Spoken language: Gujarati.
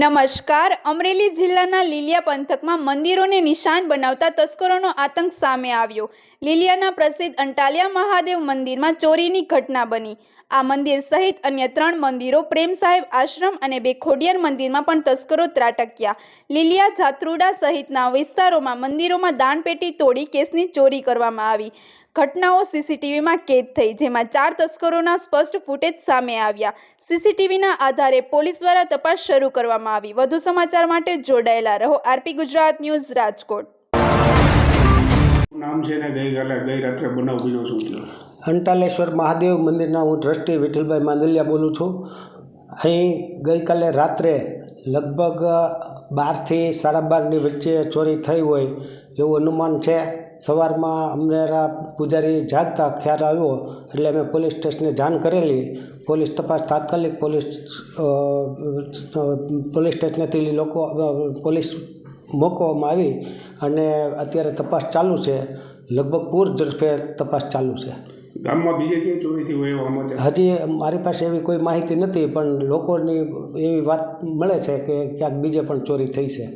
નમસ્કાર. અમરેલી જિલ્લાના લીલિયા પંથકમાં મંદિરોને નિશાન બનાવતા તસ્કરોનો આતંક સામે આવ્યો. લીલિયાના પ્રસિદ્ધ અંટાલિયા મહાદેવ મંદિરમાં ચોરીની ઘટના બની. આ મંદિર સહિત અન્ય ત્રણ મંદિરો પ્રેમ સાહેબ આશ્રમ અને બે ખોડિયાર મંદિરમાં પણ તસ્કરો ત્રાટક્યા. લીલિયા જાત્રુડા સહિતના વિસ્તારોમાં મંદિરોમાં દાનપેટી તોડી કેસની ચોરી કરવામાં આવી. ઘટનાઓ સીસીટીવીમાં કેદ થઈ જેમાં ચાર તસ્કરોના સ્પષ્ટ ફૂટેજ સામે આવ્યા. સીસીટીવીના આધારે પોલીસ દ્વારા તપાસ શરૂ કરવામાં આવી. વધુ સમાચાર માટે જોડાયેલા રહો. R P Gujarat news Rajkot. નામ છે ને ગઈકાલે ગઈ રાત્રે બનાવ બીજો શું થયો અંટાલેશ્વર મહાદેવ મંદિરના હું ટ્રસ્ટી વિઠ્ઠલભાઈ માંદલિયા બોલું છું. અહીં ગઈકાલે રાત્રે લગભગ બારથી સાડા બારની વચ્ચે ચોરી થઈ હોય એવું અનુમાન છે. સવારમાં અમનેરા પૂજારી જાગતા ખ્યાલ આવ્યો એટલે અમે પોલીસ સ્ટેશને જાણ કરેલી. પોલીસ તપાસ તાત્કાલિક પોલીસ પોલીસ સ્ટેશનેથી લોકો પોલીસ મોકવામાં આવી અને અત્યારે તપાસ ચાલુ છે. લગભગ પૂર ઝડપે તપાસ ચાલુ છે. ગામમાં બીજે ક્યાંય ચોરી હોય એવા સમાચાર? હજી મારી પાસે એવી કોઈ માહિતી નથી પણ લોકોની એવી વાત મળે છે કે ક્યાંક બીજે પણ ચોરી થઈ છે.